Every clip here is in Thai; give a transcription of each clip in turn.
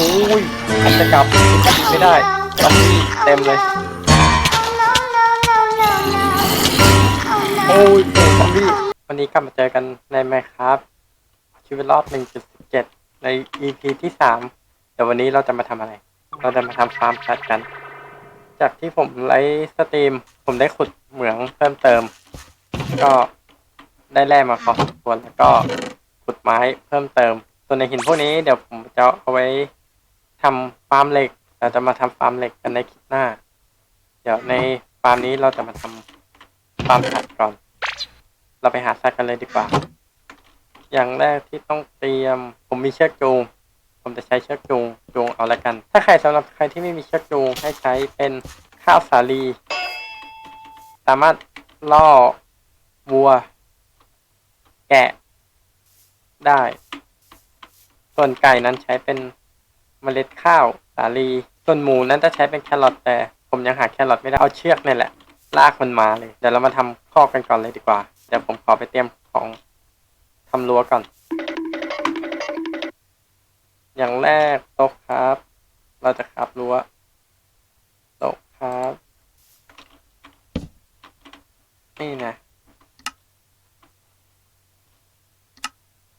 โอ้ยอาจจะกลับไม่ได้ซอมบี้เต็มเลย โอ้ยโอ้ซอมบี้ วันนี้กลับมาเจอกันในไมครับชีวิตรอบ1.17 ใน EP ที่ 3 แต่วันนี้เราจะมาทำอะไร เราจะมาทำฟาร์มแพทกัน จากที่ผมไลฟ์สตรีม ผมได้ขุดเหมืองเพิ่มเติม ก็ได้แร่มาพอสมควรแล้วก็ขุดไม้เพิ่มเติม ส่วนในหินพวกนี้เดี๋ยวผมจะเอาไว้ ทำฟาร์มเหล็ก เราจะมาทำฟาร์มเหล็กกันในคลิปหน้า เดี๋ยวในฟาร์มนี้เราจะมาทำฟาร์มสัตว์ก่อน เราไปหาสัตว์กันเลยดีกว่า อย่างแรกที่ต้องเตรียม ผมมีเชือกจูง ผมจะใช้เชือกจูงจูงเอาละกัน ถ้าใครสำหรับใครที่ไม่มีเชือกจูงให้ใช้เป็นข้าวสาลี สามารถล่อวัว แกะได้ ส่วนไก่นั้นใช้เป็น เมล็ดข้าว สาลี ส่วนหมูนั้นจะใช้เป็นแครอทแต่ ผมยังหาแครอทไม่ได้เอาเชือกนี่แหละ ลากมันมาเลย เดี๋ยวเรามาทำข้อกกันก่อนเลยดีกว่า เดี๋ยวผมขอไปเตรียมของทำรั้วก่อน อย่างแรกโต๊ะครับ เราจะครับรั้วโต๊ะครับ นี่นะ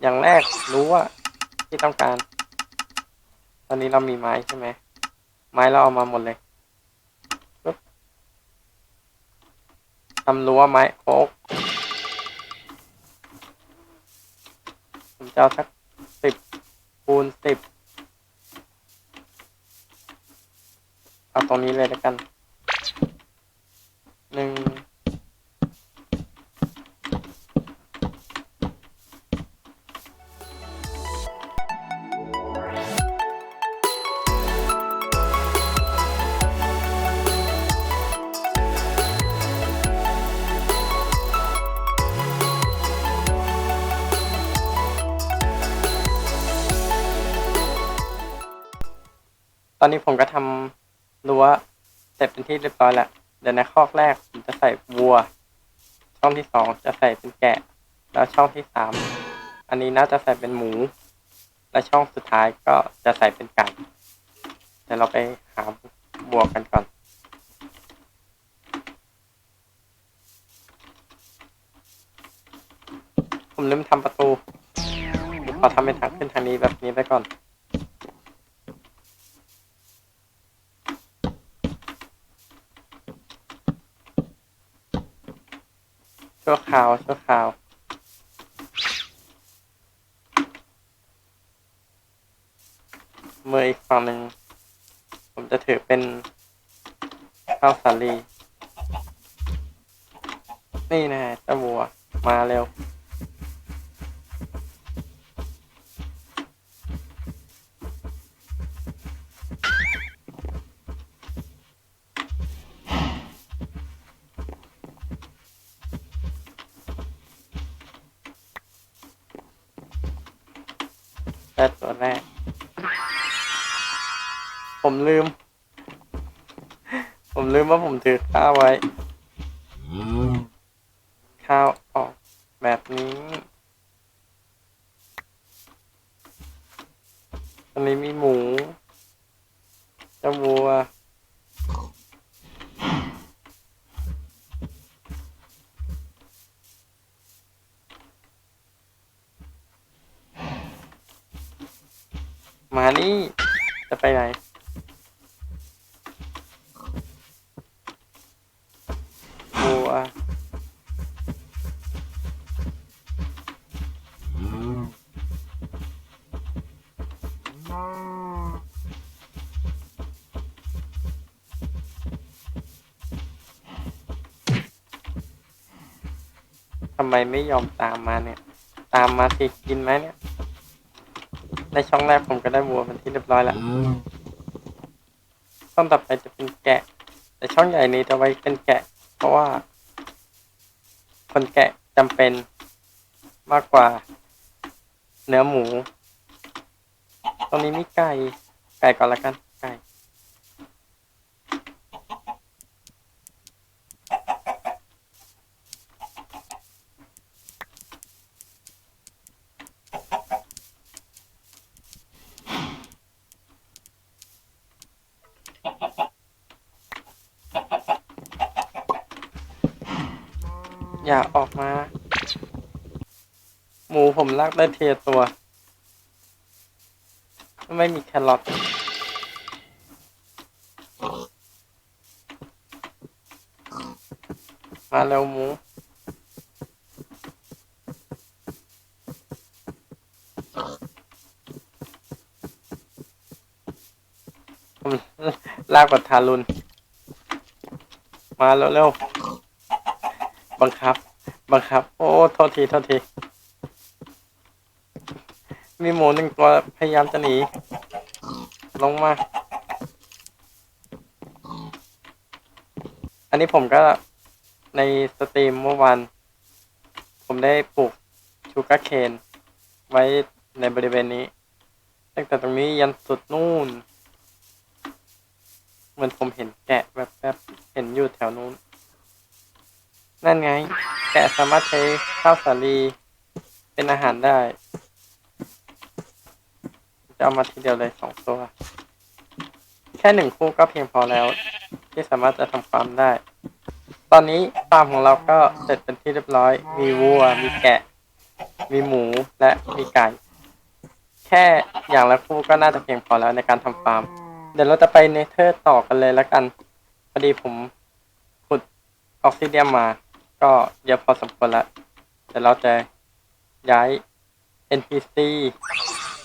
อย่างแรกรู้ว่าที่ต้องการ ตอนนี้เรามีไม้ใช่ไหม ไม้เราเอามาหมดเลยปึ๊บทำรั้วไม้โอ๊กผมจะเอาสักสิบคูณสิบเอาตรงนี้เลยแล้วกัน ตอนนี้ผมก็ทำรั้วเสร็จเป็นที่เรียบร้อยแล้ว เดี๋ยวในคอกแรกผมจะใส่วัว ช่องที่สองจะใส่เป็นแกะ แล้วช่องที่สามอันนี้น่าจะใส่เป็นหมู และช่องสุดท้ายก็จะใส่เป็นไก่เดี๋ยวเราไปหาวัวกันก่อนผมลืมทำประตูขอทำเป็นทางขึ้นทางนี้แบบนี้ไปก่อน ชั่วคราวชั่วคราวมืออีกฝั่งหนึ่งผมจะถือเป็นข้าวสาลี นี่นะเจ้าวัวมาเร็ว ผมลืม ผมลืมว่าผมถือข้าวไว้ ข้าวออกแบบนี้ตอนนี้มีหมูจ้าวัวมานี่ จะไปไหน ทำไมไม่ยอมตามมาเนี่ย ตามมาสิกินไหมเนี่ย ในช่องแรกผมก็ได้วัวเป็นที่เรียบร้อยแล้วช่องต่อไปจะเป็นแกะ แต่ช่องใหญ่นี้จะไว้เป็นแกะ เพราะว่า คนแกะจำเป็นมากกว่า เนื้อหมู ตอนนี้มีไก่ ไก่ก่อนละกัน ไก่ อย่าออกมา หมูผมลากได้เทตัว ไม่มีแครอทมาเร็วหมูลากกับทารุณมาเร็วๆบังคับ บังคับ โอ้โทษทีโทษที มีหมูหนึ่งตัวพยายามจะหนี ลงมา อันนี้ผมก็ในสตรีมเมื่อวานผมได้ปลูกชูการ์เคนไว้ในบริเวณนี้ ตั้งแต่ตรงนี้ยันสุดนู่น เหมือนผมเห็นแกะแบบแบบๆเห็นอยู่แถวนู้น นั่นไง แกะสามารถใช้ข้าวสาลีเป็นอาหารได้ จะเอามาทีเดียวเลยสองตัว แค่หนึ่งคู่ก็เพียงพอแล้ว ที่สามารถจะทำฟาร์มได้ ตอนนี้ฟาร์มของเราก็เสร็จเป็นที่เรียบร้อย มีวัว มีแกะ มีหมูและมีไก่ แค่อย่างละคู่ก็น่าจะเพียงพอแล้วในการทำฟาร์ม เดี๋ยวเราจะไปเนเธอร์ต่อกันเลยแล้วกันพอดีผมขุดออกซิเดียมมา ก็เยอะพอสมควรแล้วเดี๋ยวเราจะย้าย NPC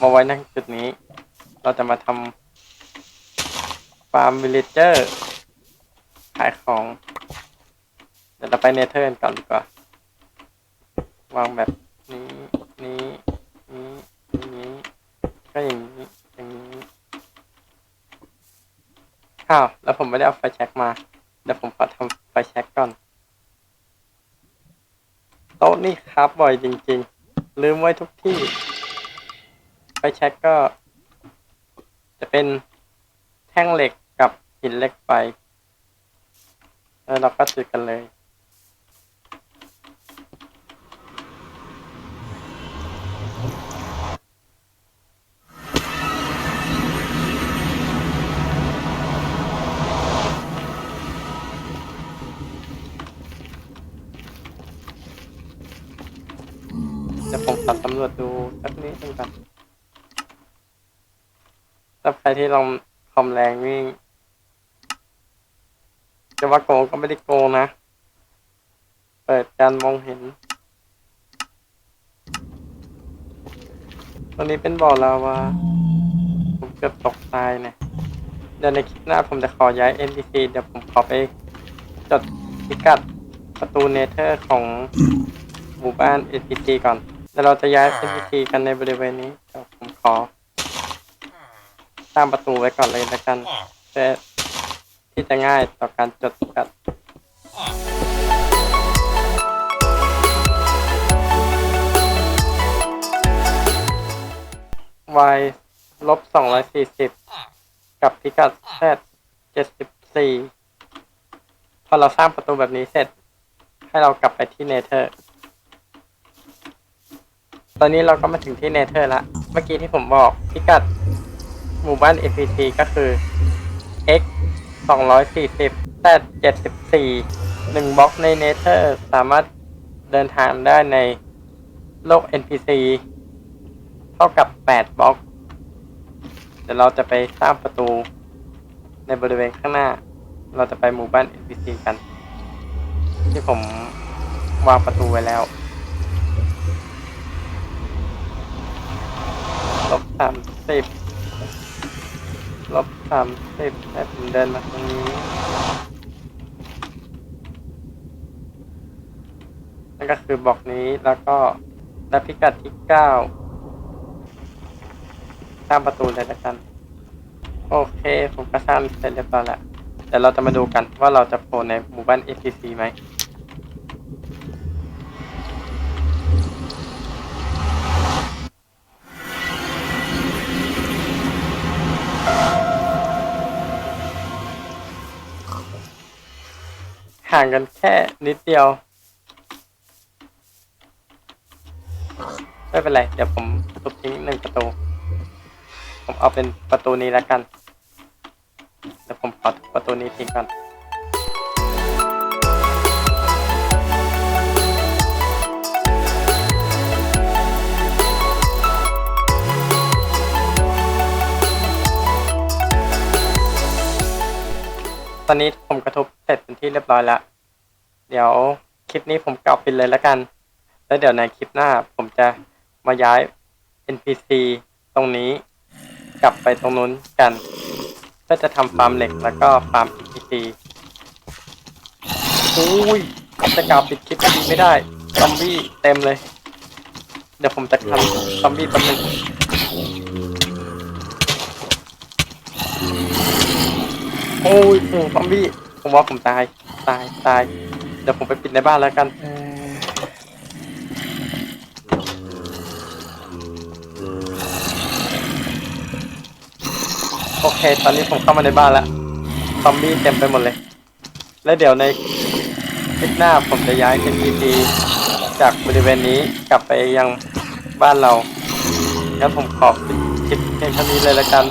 มาไว้ในจุดนี้ เราจะมาทำฟาร์มวิลเลจเจอร์ขายของเดี๋ยวเราไปเนเธอร์กันก่อนดีกว่า วางแบบนี้นี้นี้นี้ก็อย่างนี้อย่างนี้อ้าวแล้วผมไม่ได้เอาไฟแช็กมา เดี๋ยวผมขอทำไฟแช็กก่อน โต๊ะนี่ครับบ่อยจริง ๆ ลืมไว้ทุกที่ ฟแช็กก็ จะเป็นแท่งเหล็กกับหินเหล็กไฟแล้วเราก็จุดกันเลย ถ้าใครที่ลองคอมแรงนี่จะว่าโกงก็ไม่ได้โกงนะ เปิดการมองเห็นตรงนี้เป็นบ่อลาวา ผมเกือบตกตายเนี่ยเดี๋ยวในคลิปหน้าผมจะขอย้าย NPC เดี๋ยวผมขอไปจดพิกัดประตูเนเธอร์ของหมู่บ้าน NPC ก่อนเดี๋ยวเราจะย้าย NPC กันในบริเวณนี้เดี๋ยวผมขอ สร้างประตูไว้ก่อนเลยละกันเพื่อที่จะง่ายต่อการจดพิกัด y ลบสองร้อยสี่สิบกับพิกัด z เจ็ดสิบสี่พอเราสร้างประตูแบบนี้เสร็จ ให้เรากลับไปที่เนเธอร์ ตอนนี้เราก็มาถึงที่เนเธอร์ละ เมื่อกี้ที่ผมบอกพิกัด หมู่บ้าน NPC ก็คือ x สองร้อยสี่สิบ z เจ็ดสิบสี่หนึ่งบล็อกในเนเธอร์สามารถเดินทางได้ในโลก NPC เท่ากับ 8บล็อก เดี๋ยวเราจะไปสร้างประตู ในบริเวณข้างหน้า เราจะไปหมู่บ้าน NPC กัน ที่ผมวางประตูไว้แล้วลบสามสิบ ลบสามสิบให้ผมเดินมาตรงนี้ นั่นก็คือบล็อกนี้แล้วก็และพิกัดที่เก้าสร้างประตูเลยละกัน โอเค ผมก็สร้างเสร็จเรียบร้อยแล้วเดี๋ยวเราจะมาดูกันว่าเราจะโผล่ในหมู่บ้าน APC ไหม ห่างกันแค่นิดเดียว ไม่เป็นไร เดี๋ยวผมทุบทิ้งหนึ่งประตู ผมเอาเป็นประตูนี้แล้วกัน เดี๋ยวผมขอประตูนี้ทิ้งก่อนตอนนี้ผมกระทบ เสร็จเป็นที่เรียบร้อยแล้ว เดี๋ยวคลิปนี้ผมกลับปิดเลยแล้วกัน แล้วเดี๋ยวในคลิปหน้าผมจะมาย้าย NPC ตรงนี้กลับไปตรงนู้นกัน เพื่อจะทำฟาร์มเหล็กแล้วก็ฟาร์ม NPC อุ้ยจะกล่าวปิดคลิปดีไม่ได้ ซอมบี้เต็มเลย เดี๋ยวผมจะทำซอมบี้แป๊บนึงโอ้ยโอ้ซอมบี้ ผมว่าผมตาย ตาย ตาย เดี๋ยวผมไปปิดในบ้านแล้วกัน โอเค ตอนนี้ผมเข้ามาในบ้านแล้ว ซอมบี้เต็มไปหมดเลย และเดี๋ยวในคลิปหน้าผมจะย้าย NPC จากบริเวณนี้กลับไปยังบ้านเรา งั้นผมขอปิดคลิปเพียงเท่านี้เลยละกัน